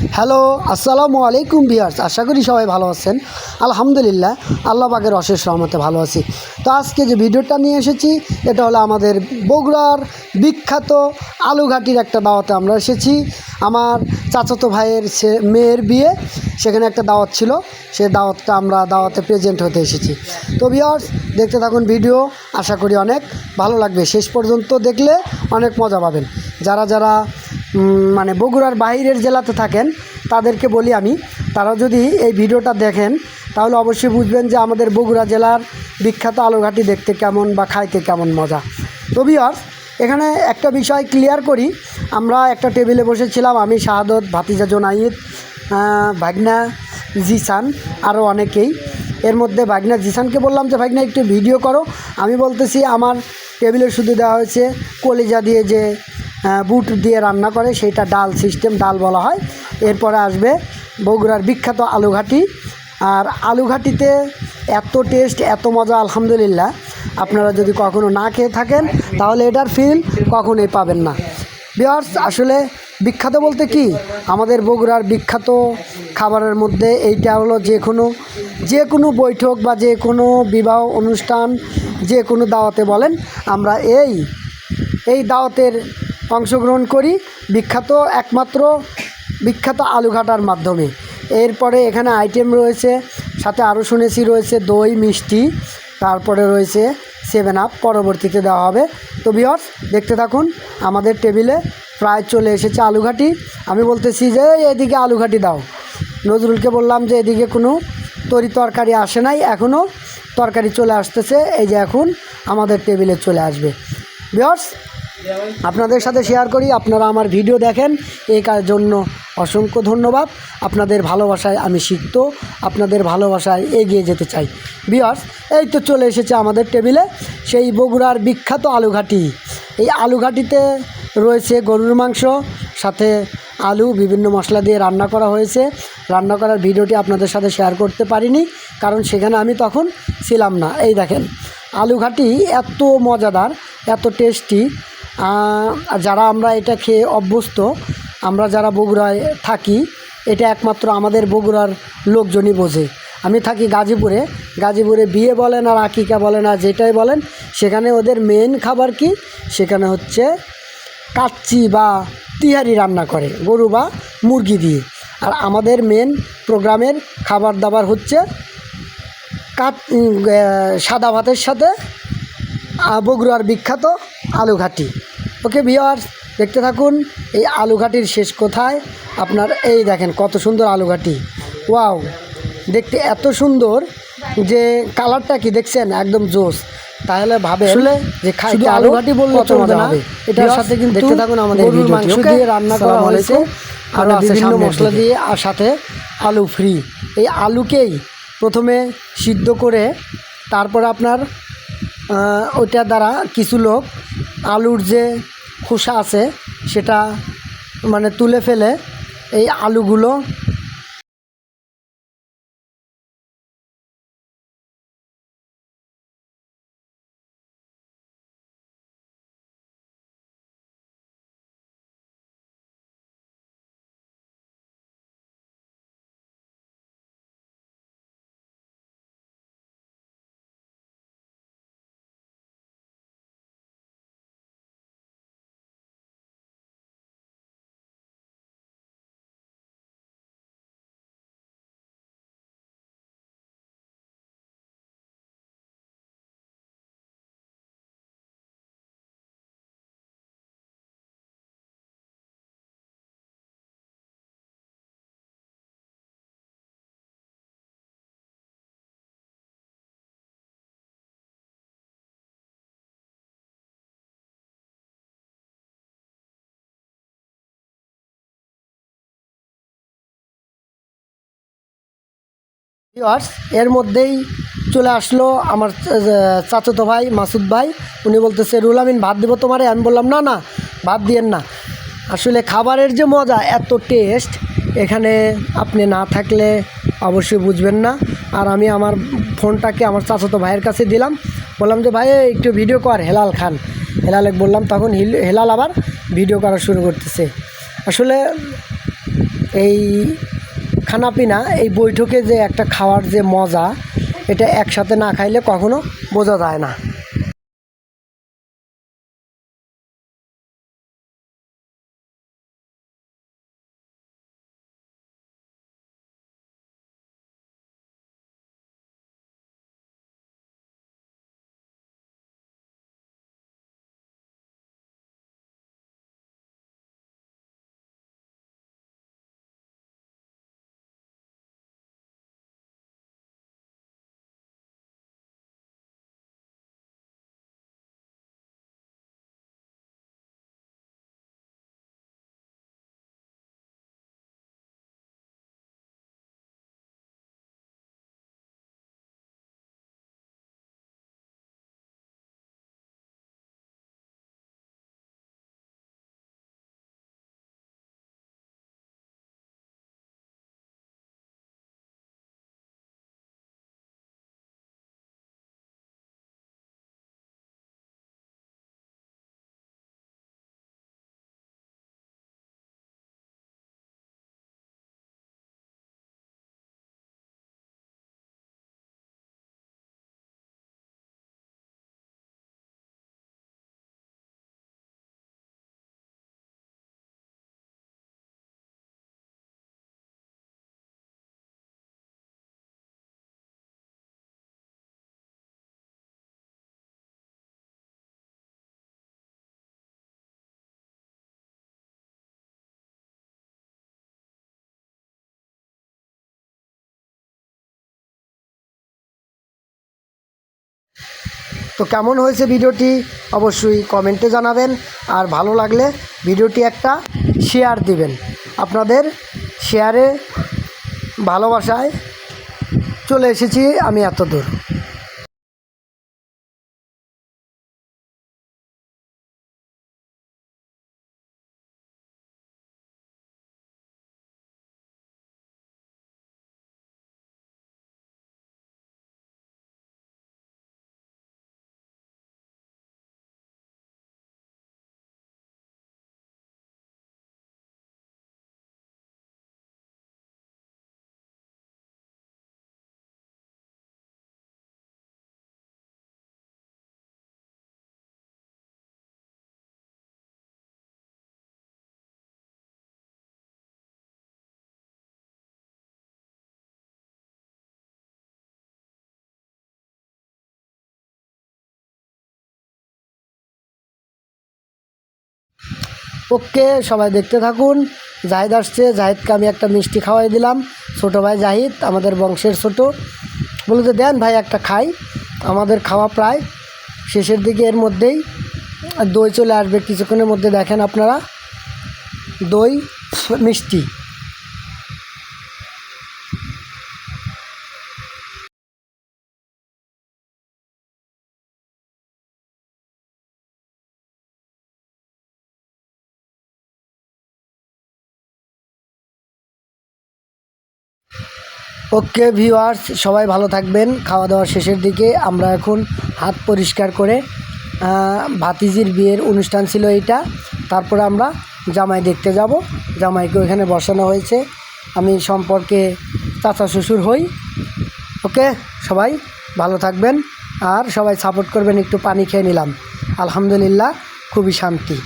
Hello, আসসালামু আলাইকুম বিয়ার্স আশা করি সবাই ভালো আছেন। আলহামদুলিল্লাহ, আল্লাহ পাকের অশেষ রহমতে ভালো আছি। তো আজকে যে ভিডিওটা নিয়ে এসেছি, এটা হলো আমাদের বগুড়ার বিখ্যাত আলুঘাটির একটা দাওয়াতে আমরা এসেছি। আমার চাচাতো ভাইয়ের সে, মেয়ের বিয়ে, সেখানে একটা দাওয়াত ছিল। সেই দাওয়াতটা আমরা দাওয়াতে প্রেজেন্ট হতে এসেছি। তো বিয়ার্স দেখতে থাকুন ভিডিও। আশা করি অনেক ভালো লাগবে। শেষ পর্যন্ত দেখলে অনেক মজা পাবেন। যারা যারা মানে বগুড়ার বাইরের জেলাতে থাকেন, তাদেরকে বলি আমি। তারা যদি এই ভিডিওটা দেখেন, তাহলে অবশ্যই বুঝবেন যে আমাদের বগুড়া জেলার বিখ্যাত আলুঘাটি দেখতে কেমন বা খাইতে কেমন মজা। তো বিয়ার্স এখানে একটা বিষয় ক্লিয়ার করি। আমরা একটা টেবিলে বসেছিলাম, আমি, শাহাদত, ভাতিজা, জোনাইদ ভাগনা, জিসান আরও অনেকেই। এর মধ্যে ভাগনা, জিসানকে বললাম যে, ভাগনা, একটু ভিডিও করো। আমি বলতেছি, আমার টেবিলে শুধু দেওয়া হয়েছে কলিজা দিয়ে যে বুট দিয়ে রান্না করে, সেইটা ডাল সিস্টেম, ডাল বলা হয়। এরপরে আসবে বগুড়ার বিখ্যাত আলুঘাটি। আর আলুঘাটিতে এত টেস্ট এত মজা, আলহামদুলিল্লাহ। আপনারা যদি কখনো না খেয়ে থাকেন, তাহলে এটার ফিল কখনোই পাবেন না। বিয়ার্স আসলে বিখ্যাত বলতে কি? আমাদের বগুড়ার বিখ্যাত খাবারের মধ্যে এইটা হলো যে কোনো যে কোনো বৈঠক বা যে কোনো বিবাহ অনুষ্ঠান, যে কোনো দাওয়াতে বলেন, আমরা এই এই দাওয়াতের অংশগ্রহণ করি, বিখ্যাত একমাত্র বিখ্যাত আলুঘাটার মাধ্যমে। এরপরে এখানে আইটেম রয়েছে, সাথে আরও শুনেছি রয়েছে দই, মিষ্টি, তারপরে রয়েছে সেভেন আপ পরবর্তীতে দেওয়া হবে। তো বিয়র্স দেখতে থাকুন, আমাদের টেবিলে প্রায় চলে এসেছে আলুঘাটি। আমি বলতেছি যে এদিকে আলুঘাটি দাও। নজরুলকে বললাম যে, এদিকে কোনো তরি তরকারি আসে নাই এখনও তরকারি চলে আসতেছে। এই যে এখন আমাদের টেবিলে চলে আসবে। বিয়র্স আপনাদের সাথে শেয়ার করি, আপনারা আমার ভিডিও দেখেন। এই কার জন্য অসংখ্য ধন্যবাদ। আপনাদের ভালোবাসায় আমি শিখত আপনাদের ভালোবাসায় এগিয়ে যেতে চাই। বিয়ার্স এই তো চলে এসেছে আমাদের টেবিলে সেই বগুড়ার বিখ্যাত আলুঘাটি। এই আলুঘাটিতে রয়েছে গরুর মাংস, সাথে আলু, বিভিন্ন মশলা দিয়ে রান্না করা হয়েছে। রান্না করার ভিডিওটি আপনাদের সাথে শেয়ার করতে পারিনি, কারণ সেখানে আমি তখন ছিলাম না। এই দেখেন, আলুঘাটি এত মজাদার, এত টেস্টি যারা আমরা এটা খেয়ে অভ্যস্ত, আমরা যারা বগুড়ায় থাকি, এটা একমাত্র আমাদের বগুড়ার লোকজনই বোঝে। আমি থাকি গাজীপুরে। গাজীপুরে বিয়ে বলেন আর আকিকা বলেন আর যেটাই বলেন, সেখানে ওদের মেন খাবার কি? সেখানে হচ্ছে কাচ্চি বা তিহারি রান্না করে, গরু বা মুরগি দিয়ে। আর আমাদের মেন প্রোগ্রামের খাবার দাবার হচ্ছে কাত সাদা ভাতের সাথে বগুড়ার বিখ্যাত আলুঘাটি। ওকে ভিওয়ার্স দেখতে থাকুন এই আলুঘাটির শেষ কোথায়? আপনার এই দেখেন কত সুন্দর আলুঘাটি। ওয়াও দেখতে এত সুন্দর যে কালারটা কি দেখছেন? একদম জোস। তাহলে ভাবে আসলে যে খাই শুধু আলুঘাটি বললে চলবে না। এটার সাথে কিন্তু দেখতে থাকুন আমাদের ভিডিওটি, মাংস? দিয়ে রান্না করা হয়েছে। আরও বিভিন্ন মশলা দিয়ে আর সাথে আলু ফ্রি এই আলুকেই প্রথমে সিদ্ধ করে তারপর আপনার আহ, ওইটার দ্বারা কিছু লোক আলুর যে খোসা আছে সেটা মানে তুলে ফেলে। এই আলুগুলো এর মধ্যেই চলে আসলো আমার চাচাতো ভাই, মাসুদ ভাই। উনি বলতেছে, রুল আমিন, ভাত দেবো তোমারে? আমি বললাম, না না, ভাত দিয়েন না। আসলে খাবারের যে মজা, এত টেস্ট এখানে আপনি না থাকলে অবশ্যই বুঝবেন না। আর আমি আমার ফোনটাকে আমার চাচাতো ভাইয়ের কাছে দিলাম। বললাম যে, ভাই একটু ভিডিও কর, হেলাল খান। হেলালে বললাম, তখন হিল- হেলাল আবার ভিডিও করা শুরু করতেছে। আসলে এই খানাপিনা, এই বৈঠকে যে একটা খাওয়ার যে মজা, এটা একসাথে না খাইলে কখনো বোঝা যায় না। তো কেমন হয়েছে ভিডিওটি অবশ্যই কমেন্টে জানাবেন, আর ভালো লাগলে ভিডিওটি একটা শেয়ার দিবেন। আপনাদের শেয়ারে ভালোবাসায় চলে এসেছি আমি এত দূর ওকে সবাই দেখতে থাকুন। জাহিদ আসছে, জাহিদকে আমি একটা মিষ্টি খাওয়াই দিলাম। ছোটো ভাই জাহিদ, আমাদের বংশের ছোটো। বলে যে, দেন ভাই, একটা খাই। আমাদের খাওয়া প্রায় শেষের দিকে এর মধ্যেই দই চলে আসবে। কিছুক্ষণের মধ্যে দেখেন আপনারা, দই, মিষ্টি। ওকে ভিউয়ার্স, সবাই ভালো থাকবেন। খাওয়া দাওয়ার শেষের দিকে আমরা এখন হাত পরিষ্কার করে ভাতিজির বিয়ের অনুষ্ঠান ছিল এইটা। তারপরে আমরা জামাই দেখতে যাব। জামাইকে ওইখানে বসানো হয়েছে। আমি সম্পর্কে চাচা শ্বশুর হই। ওকে, সবাই ভালো থাকবেন। আর সবাই সাপোর্ট করবেন, একটু পানি খেয়ে নিলাম। আলহামদুলিল্লাহ, খুবই শান্তি।